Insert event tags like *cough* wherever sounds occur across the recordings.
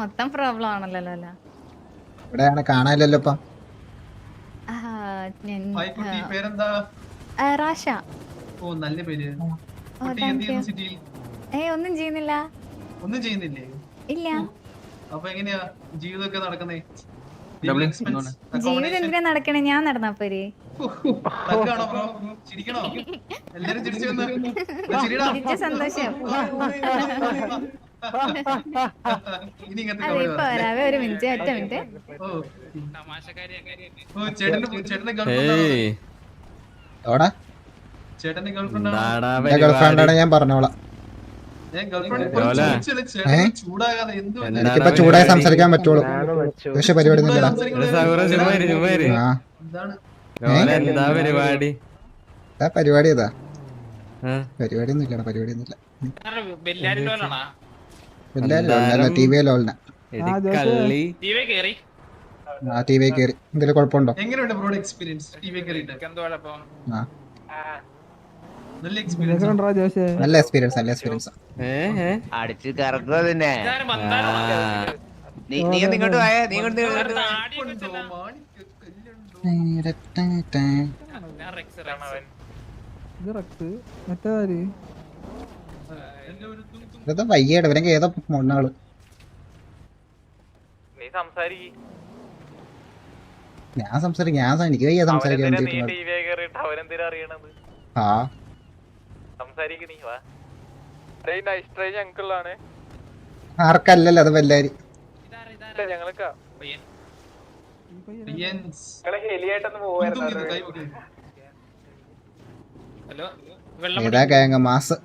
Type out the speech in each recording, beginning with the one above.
മൊത്തം പ്രോബ്ലം ആണല്ലോ അല്ല? ഇവിടെയാണ് കാണാനില്ലല്ലോ ഇപ്പം. ആ, ഞാൻ- ഹായ് കുട്ടി പേരെന്താ? ആ, റാഷ. ഓ നല്ല പേര്. ഓ കുട്ടി എന്ത് താങ്ക് യു ചെയ്യുന്നു സിറ്റിയിൽ? ഏ ഒന്നും ചെയ്യുന്നില്ല. ഒന്നും ചെയ്യുന്നില്ലേ? ഇല്ല. അപ്പൊ എങ്ങനെയാ ജീവിതമൊക്കെ നടക്കുന്നേ? ജീവിതം എന്തിനാ നടക്കണേ? ഞാൻ നടന്നാ പോരെ? *laughs* ചിരിച്ച? സന്തോഷം. ഇനി ഇങ്ങനത്തെ ഒരു മിനിറ്റ് ഒറ്റ മിനിറ്റ്. ഓ ചേട്ടന്റെ ചേട്ടന്റെ ഗേൾഫ്രണ്ട് ചേട്ടന്റെ ഗേൾഫ്രണ്ട് ഞാൻ പറഞ്ഞോളാം? എനിക്കിപ്പോ ചൂടായി സംസാരിക്കാൻ പറ്റുള്ളൂ. പക്ഷെ പരിപാടി പരിപാടി? ഇതാ പരിപാടി ഇതാ? പരിപാടി പരിപാടി ഒന്നും എന്തെങ്കിലും കുഴപ്പമുണ്ടോ? എങ്ങനെയുണ്ട് ബ്രോഡ് എക്സ്പീരിയൻസ് നല്ല എക്സ്പീരിയൻസ് നല്ല എക്സ്പീരിയൻസ് അടിച്ച് കറക്കുക തന്നെ നീ നീ ഇങ്ങോട്ട് പോയേ നീ ഇങ്ങോട്ട്. താടിയൊക്കെ വെച്ചെന്നാ. ഞാൻ റെക്സറാണ് അവൻ. ഇതൊക്കെ വയ്യേടെ ഇവരൊക്കെ ഏതാ മൊണ്ണാൾ നീ സംസാരിക്ക് ഞാൻ സംസാരിക്കും ഞാൻ എനിക്ക് വയ്യ സംസാരിക്കാൻ ആ. സംസാരിക്ക് നീ വാ. അങ്കിളാണ് ആർക്കല്ലല്ലോ അത് വല്ലാരി. ഹലോ കേങ്ങ മാസ്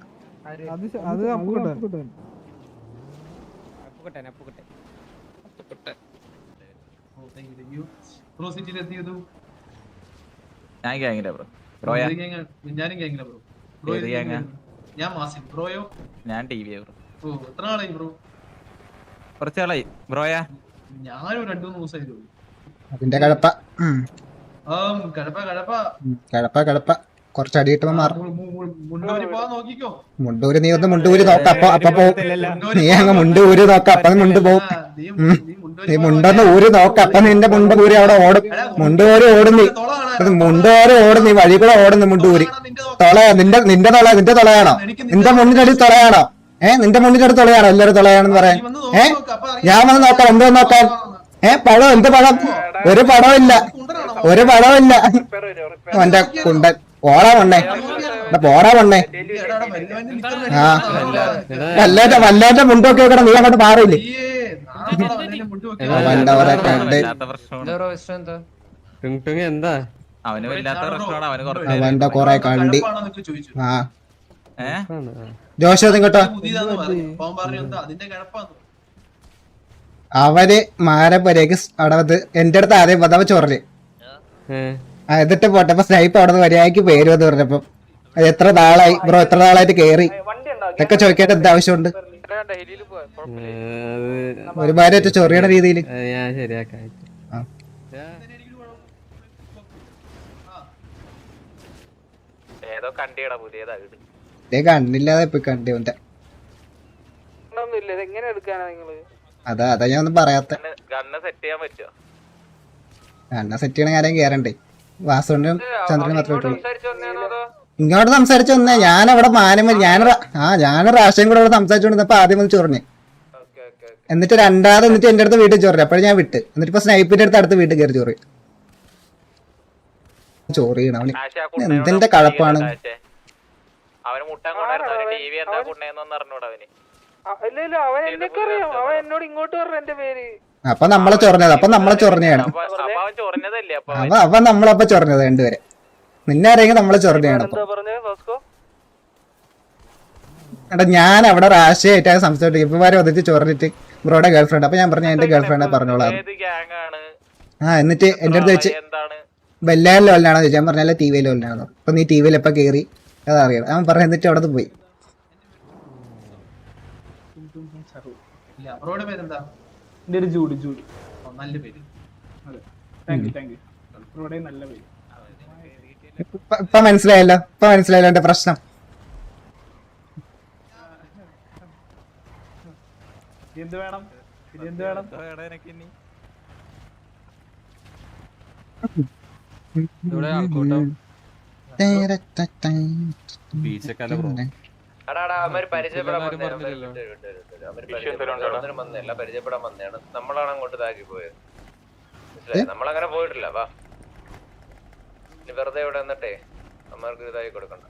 thank you. ബ്രോ സിറ്റിയിൽ എത്തിയതു ഞാൻ ബ്രോ ബ്രോയാ? ഞാനും ഗ്യാങ്ങില ബ്രോ ബ്രോ ഏത്? ഞാൻ മാസിൻ. ബ്രോയോ? ഞാൻ ബ്രോ ഓ എത്ര നാളായി ബ്രോ കുറച്ച് നാളായി. ബ്രോയാ? ഞാനും രണ്ടു മൂന്ന് ദിവസമായി അതിന്റെ കഴപ്പ. ഉം. ആ കഴപ്പ കഴപ്പ. ഉം. കഴപ്പ കഴപ്പ. കുറച്ച് അടിയിട്ടുമ്പോ മാറും മു- മു- മു- മുണ്ടൂരി നീ ഒന്ന് മുണ്ടൂര് നോക്ക അപ്പൊ അപ്പൊ പോവും മുണ്ടൂരി നീ അങ്ങ് മുണ്ടൂര് നോക്ക അപ്പൊ മുണ്ട് പോവും. ആ, നീ മുണ്ടെന്ന് ഊര് നോക്ക അപ്പൊ നിന്റെ മുണ്ട് ഊരി അവിടെ ഓടും. മുണ്ടൂര് ഓടും നീ. മുണ്ടോര് ഓടും നീ വഴി കൂടെ ഓടുന്നു മുണ്ടൂര് തൊളയാ തൊള നിന്റെ നിന്റെ തൊള നിന്റെ തൊളയാണോ? നിന്റെ മുന്നിന്റെ തൊളയാണോ? ഏ നിന്റെ മുന്നിന്റെ തൊളയാണോ? എല്ലാരും തൊളയാണെന്ന് പറയാൻ. ഏഹ് നോക്ക് നോക്ക്. ഞാൻ വന്ന് നോക്കാം എന്തോ നോക്കാൻ ഏ പഴം എന്ത് പഴം? ഒരു പടവും ഇല്ല. ഒരു പടവും ഇല്ല. അവന്റെ കുണ്ടൻ. പോടാ വണ്ണേ പോടാ വണ്ണേ ആ. വല്ലാത്ത വല്ലേറ്റ വല്ലേറ്റ മുണ്ടൊക്കെ നീ അങ്ങോട്ട് മാറിയില്ലേ കണ്ട് വല്ലാത്ത എന്താ? അവന് വല്ലാത്ത പ്രശ്നമാണ്. അവന് കുറച്ച് അവന്റെ കൊറേ കണ്ടി. ആ. കേട്ടോ ആ. ജോഷോ നിങ്ങട്ടോ പുതിയതാന്ന് പറഞ്ഞു. അവൻ പറഞ്ഞു എന്താ അതിന്റെ കിഴപ്പാന്ന് അവർ മാരപ്പരേക്ക് അവിടെ എന്റെ അടുത്ത് ആദ്യം വന്നവ ചൊറൽ. ഏ പോട്ടെ. അപ്പൊ സ്നൈപ്പ് അവിടെ നിന്ന് മര്യാദയ്ക്ക് പേരും എന്ന് പറഞ്ഞപ്പം. അത് എത്ര നാളായി? ബ്രോ എത്ര നാളായിട്ട് കേറി? ഇതൊക്കെ ചോദിക്കേണ്ട എന്താ ആവശ്യമുണ്ട്? ഒരുപാട് ചൊറിയണ രീതിയിൽ അത് ഞാൻ ശരിയാക്കാം. ഏതോ കണ്ടിയടാ പുതിയതാ വീട് ഇതേ കണ്ണില്ലാതെ ഇപ്പൊ കണ്ടി അവന്റെ അതാ അതാ ഞാൻ ഒന്നും പറയാത്ത. ഗണ്ണ സെറ്റ് ചെയ്യാൻ പറ്റുമോ കണ്ണ സെറ്റ് ചെയ്യണ കാര്യം കേറണ്ടേ? വാസുവിനും ചന്ദ്രനും മാത്രമേ ഇങ്ങോട്ട് സംസാരിച്ചു വന്നേ. ഞാൻ അവിടെ മാനം ഞാൻ ആ ഞാൻ റാഷ്യം കൂടെ അവിടെ സംസാരിച്ചുകൊണ്ടിരുന്നപ്പോ ആദ്യം വന്ന് ചൊറിഞ്ഞ്. എന്നിട്ട് രണ്ടാമത് എന്നിട്ട് എന്റെ അടുത്ത് വീട്ടിൽ ചോറി അപ്പോഴും ഞാൻ വിട്ട്. എന്നിട്ട് ഇപ്പൊ സ്നൈപ്പിന്റെ അടുത്ത് അടുത്ത് വീട്ടിൽ കയറി ചൊറി. ചോറി ചോറിയണം അവന്. എന്തിന്റെ കഴപ്പാണ്? അവൻ? എന്നോട് ഇങ്ങോട്ട് പറഞ്ഞു എന്റെ പേര്. അപ്പൊ നമ്മളെ ചൊറഞ്ഞത് അപ്പൊ നമ്മളെ ചൊറഞ്ഞാണ് അപ്പൊ അപ്പൊ നമ്മളപ്പൊ ചൊറിഞ്ഞത് രണ്ടുപേരെ. നിന്നെ അറിയെങ്കിൽ നമ്മളെ ചൊറഞ്ഞാണ് എടാ ഞാൻ അവിടെ റാശയായിട്ടാണ് സംസാരിച്ചത്. വരെ വന്നിട്ട് ചൊറഞ്ഞിട്ട് ബ്രോയുടെ ഗേൾഫ്രണ്ട്. അപ്പൊ ഞാൻ പറഞ്ഞു എന്റെ ഗേൾഫ്രണ്ടെ പറഞ്ഞോളാം. ഏത് ഗ്യാങ് ആണ്? ആ എന്നിട്ട് എന്റെ അടുത്ത് വെച്ച് എന്താണ്? വല്ലാണോ ലോലിനാണോ? ചോദിച്ചു. ഞാൻ പറഞ്ഞാൽ ടി വി ലോലിനാണോ? അപ്പൊ നീ ടി വിയിൽ എപ്പോ കേറി? അതറിയണം അവൻ പറഞ്ഞു എന്നിട്ട് അവിടെ പോയി. എന്റെ ഒരു ജൂഡി ജൂഡി. നല്ല പേര്. താങ്ക് യു താങ്ക് യു ഇവിടെ നല്ല പേര്. ഇപ്പൊ- മനസ്സിലായല്ലോ ഇപ്പൊ മനസ്സിലായല്ലോ എന്റെ പ്രശ്നം. എന്ത് വേണം? ഇവിടെ ആൾക്കൂട്ടം. പരിചയപ്പെടാൻ വന്നതാണ്. നമ്മളാണ് അങ്ങോട്ട് ഇതാക്കി പോയത്. മനസ്സിലായി? നമ്മളങ്ങനെ പോയിട്ടില്ല വാ. ഇനി വെറുതെ ഇവിടെ നിന്നിട്ടേ അമ്മമാർക്ക് ഇതായി കൊടുക്കണ്ട.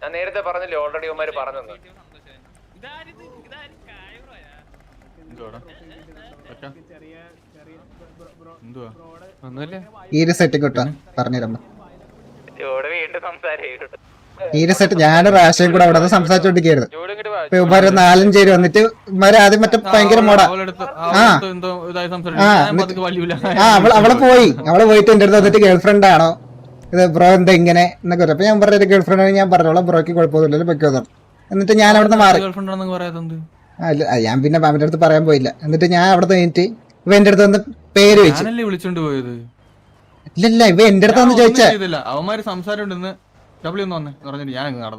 ഞാൻ നേരത്തെ പറഞ്ഞില്ലേ ഓൾറെഡി അവന്മാര് പറഞ്ഞു ചെറിയ ചെറിയ ഒന്നുമില്ല. ഈ ഒരു സെറ്റ് കിട്ടാൻ പറഞ്ഞിരുന്നു ഇവിടെ വീണ്ടും സംസാരിക്കും ഈ ഒരു സെറ്റ് ഞാനും റാഷയും കൂടെ അവിടെ സംസാരിച്ചോണ്ടിരിക്കായിരുന്നു ഇപ്പൊ ഇവന്മാര് നാലഞ്ച് പേര് വന്നിട്ട് ഇവർ ആദ്യം മറ്റേ ഭയങ്കര മോടാ ആ. ആ അവൾ അവളെ പോയി. അവളെ പോയിട്ട് എന്റെ അടുത്ത് വന്നിട്ട് ഗേൾഫ്രണ്ട് ആണോ? ഇത് ബ്രോ എന്താ ഇങ്ങനെ എന്നൊക്കെ പറഞ്ഞു അപ്പൊ ഞാൻ പറഞ്ഞ ഒരു ഗേൾഫ്രണ്ട് ആണ് ഞാൻ പറഞ്ഞോളാം. ബ്രോക്ക് കുഴപ്പമൊന്നുമില്ലല്ലോ വെക്കോ എന്നിട്ട് ഞാൻ അവിടുന്ന് മാറി. അല്ല ഇല്ല, ഞാൻ പിന്നെ അവന്റെ അടുത്ത് പറയാൻ പോയില്ല. എന്നിട്ട് ഞാൻ അവിടെ കഴിഞ്ഞിട്ട് ഇവ എന്റെ അടുത്ത് വന്ന് പേര് വെച്ചു. ഇല്ല ഇല്ലല്ല ഇവ എന്റെ അടുത്ത് വന്ന് ചോദിച്ചാ. അവന്മാര് സംസാരം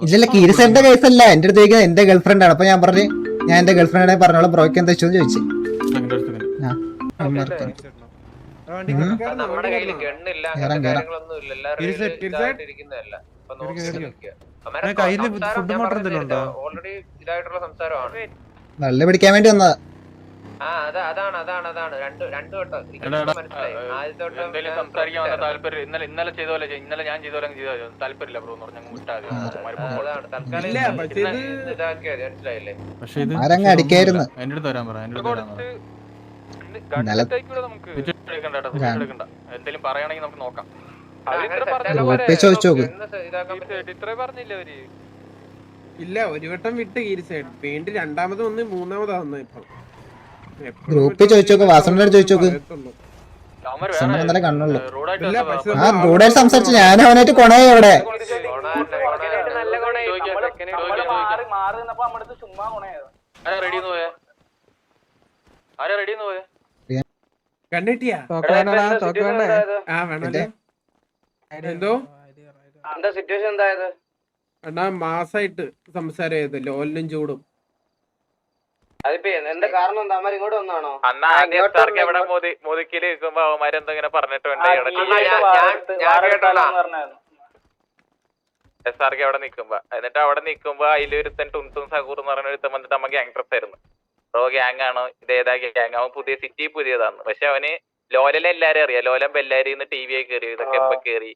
ഇല്ലല്ല കീരിസന്റെ കേസല്ല? എന്റെ അടുത്ത് ചോദിക്കുന്നത് എന്റെ ഗേൾഫ്രണ്ട് ആണ്. അപ്പൊ ഞാൻ പറഞ്ഞു ഞാൻ എന്റെ ഗേൾഫ്രണ്ടിനെ പറഞ്ഞോളൂ പറഞ്ഞോളാം ബ്രോക്ക് എന്താ വെച്ചു ചോദിച്ചു. നല്ല പിടിക്കാൻ വേണ്ടി വന്നതാ. ഇന്നലെ ഇന്നലെ ചെയ്ത പോലെ. ഇന്നലെ ഞാൻ ചെയ്ത പോലെ ചെയ്താൽ. താല്പര്യമില്ല ബ്രോ എന്ന് ഇത് ഇത് ഇതാക്കിയത് മനസ്സിലായില്ലേ? പക്ഷെ ഇത് ആരങ്ങ് അടിക്കായിരുന്നു. എന്റെ അടുത്ത് വരാൻ പറ എന്റെ അടുത്ത് വരാൻ പറ. നമുക്ക്? എടുക്കണ്ട കേട്ടോ, എന്തെങ്കിലും നമുക്ക് നോക്കാം. ഇല്ല ഒരു വട്ടം വിട്ട് കീരിച്ചായിട്ട് വീണ്ടും രണ്ടാമത് ഒന്ന് മൂന്നാമതാ ഇപ്പൊ. ഗ്രൂപ്പിൽ ചോദിച്ചോക്ക് വാസനോട് ചോദിച്ചോക്ക്. ഇന്നലെ കണ്ണുള്ളൂ. ആ റൂഡായിട്ട് സംസാരിച്ചു ഞാൻ അവനായിട്ട് കൊണേ ഇവിടെ. എന്താ സിറ്റുവേഷൻ എന്തായത്? എന്നാ മാസായിട്ട് സംസാരം ചെയ്ത് ലോലിനും ചൂടും. മോദി മോദിക്കൽ നിൽക്കുമ്പോ അവന്മാര് എന്തോ ഇങ്ങനെ പറഞ്ഞിട്ട് വേണ്ട എസ്ആർക്ക് അവിടെ നിൽക്കുമ്പോ എന്നിട്ട് അവിടെ നിൽക്കുമ്പോ അതിലൊരുത്തൻ ടുൻസും സഹൂർ എന്ന് പറഞ്ഞ ഒരുത്തൻ വന്നിട്ട് നമ്മ ഗ്യാങ് പ്രസ് ആയിരുന്നു. പ്രോ ഗ്യാങ് ആണ്? ഇത് ഏതാ ഗ്യാങ് അവൻ പുതിയ സിറ്റി പുതിയതാണ് പക്ഷെ അവന് ലോലലെ എല്ലാരും അറിയാം. ലോലം ബെല്ലാരി ടി വി കയറി ഇതൊക്കെ ഇപ്പൊ കയറി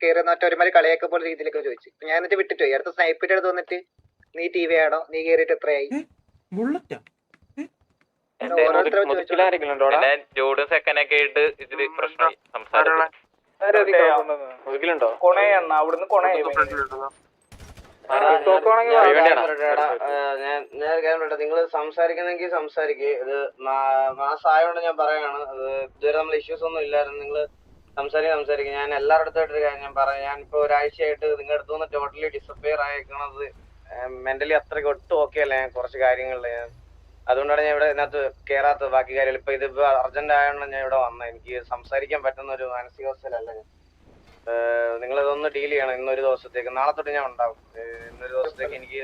കയറി ഒരുമാതിരി കളിയൊക്കെ പോലെ രീതിയിലൊക്കെ ചോദിച്ചു. ഞാൻ എന്നിട്ട് വിട്ടിട്ട് പോയി അടുത്ത സ്നൈപ്പിന്റെ അടുത്ത് വന്നിട്ട് നീ ടി വി ആണോ നീ കയറിയിട്ട് എത്രയായി? ബുള്ളറ്റാ പിന്നെ ജൂഡും സെക്കൻഡൊക്കെ ആയിട്ട് ഇതിൽ പ്രശ്നമായി സംസാരം കൊണയെണ്ണ അവിടുന്ന് കൊണയായി ഞാൻ ഞാൻ കേട്ടോ നിങ്ങൾ സംസാരിക്കുന്നെങ്കിൽ സംസാരിക്കുക ഇത് മാസമായോണ്ട് ഞാൻ പറയാണ്. ഇത് ഇതുവരെ നമ്മൾ ഇഷ്യൂസ് ഒന്നും ഇല്ലായിരുന്നു. നിങ്ങൾ സംസാരിക്കുക സംസാരിക്കുക ഞാൻ എല്ലാവരുടെ അടുത്തായിട്ട് ഒരു കാര്യം ഞാൻ പറയാം. ഞാൻ ഇപ്പൊ ഒരാഴ്ചയായിട്ട് നിങ്ങളുടെ അടുത്തുനിന്ന് ടോട്ടലി ഡിസപ്പിയർ ആയേക്കണത് മെന്റലി അത്രയ്ക്ക് ഒട്ടും ഓക്കെ അല്ല ഞാൻ കുറച്ച് കാര്യങ്ങളിൽ ഞാൻ അതുകൊണ്ടാണ് ഞാൻ ഇവിടെ ഇതിനകത്ത് കേറാത്തത്. ബാക്കി കാര്യങ്ങൾ ഇപ്പൊ ഇതിപ്പോ അർജന്റ് ആയതുകൊണ്ട് ഞാൻ ഇവിടെ വന്നത്. എനിക്ക് സംസാരിക്കാൻ പറ്റുന്ന ഒരു മാനസികാവസ്ഥയിലല്ല ഞാൻ. നിങ്ങൾ ഇതൊന്ന് ഡീൽ ചെയ്യണം ഇന്നൊരു ദിവസത്തേക്ക്. നാളെ തൊട്ട് ഞാൻ ഉണ്ടാവും. ഇന്നൊരു ദിവസത്തേക്ക് എനിക്ക്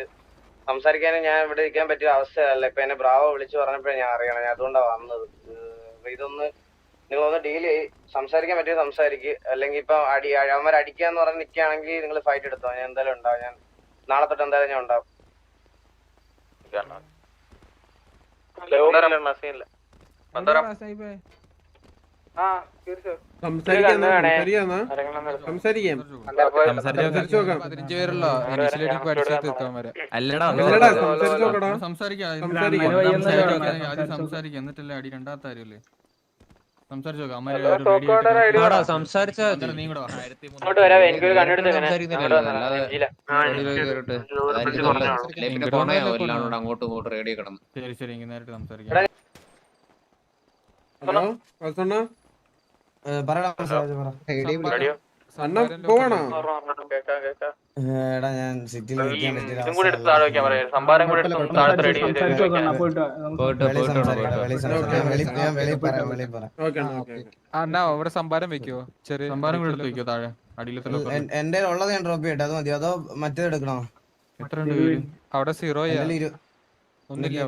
സംസാരിക്കാനും ഞാൻ ഇവിടെ ഇരിക്കാൻ പറ്റിയ അവസ്ഥയല്ല ഇപ്പൊ എന്നെ ബ്രാവോ വിളിച്ചു പറഞ്ഞപ്പോഴേ ഞാൻ അറിയണം. ഞാൻ അതുകൊണ്ടാണ് വന്നത്. ഇതൊന്ന് ഇതൊന്ന് നിങ്ങളൊന്ന് ഡീൽ ചെയ്യ് സംസാരിക്കാൻ പറ്റിയ സംസാരിക്ക്. അല്ലെങ്കിൽ ഇപ്പൊ അടി അവന്മാർ അടിക്കാന്ന് പറഞ്ഞ് നിൽക്കുകയാണെങ്കിൽ നിങ്ങൾ ഫൈറ്റ് എടുത്തോ? ഞാൻ എന്തായാലും ഉണ്ടാവും. ഞാൻ നാളെ തൊട്ട് എന്തായാലും ഞാൻ ഉണ്ടാവും. സംസാരിക്കാം എന്നിട്ടല്ലേ അടി രണ്ടാമത്തെ കാര്യമല്ലേ സംസാരിച്ചു? അങ്ങോട്ടും ഇങ്ങോട്ടും റേഡിയോ കിടന്നു ശരി ശരി. നേരിട്ട് സംസാരിക്കാം. ഹലോ എടാ ഞാൻ സിറ്റിയിൽ ഇതും കൂടി എടുത്ത് താഴെ വെക്കാൻ പറയാം സംഭാരം കൂടി എടുത്ത് താഴെ റെഡി സംസാരിച്ചു പോയിട്ട് പോയിട്ട് പോയിട്ട് പോയിട്ട് ഓക്കെ ഓക്കെ അണ്ണാ അവിടെ സംഭാരം വെക്കോ ചെറിയ സംഭാരം കൂടെ എടുത്ത് വെക്കോ താഴെ? അടിയിലത്തെ. എന്റെ ഉള്ളത് ഞാൻ ഡ്രോപ്പ് ചെയ്യട്ടെ. അത് മതി. അതോ മറ്റേത് എടുക്കണോ? എത്ര അവിടെ സീറോ ഒന്നില്ല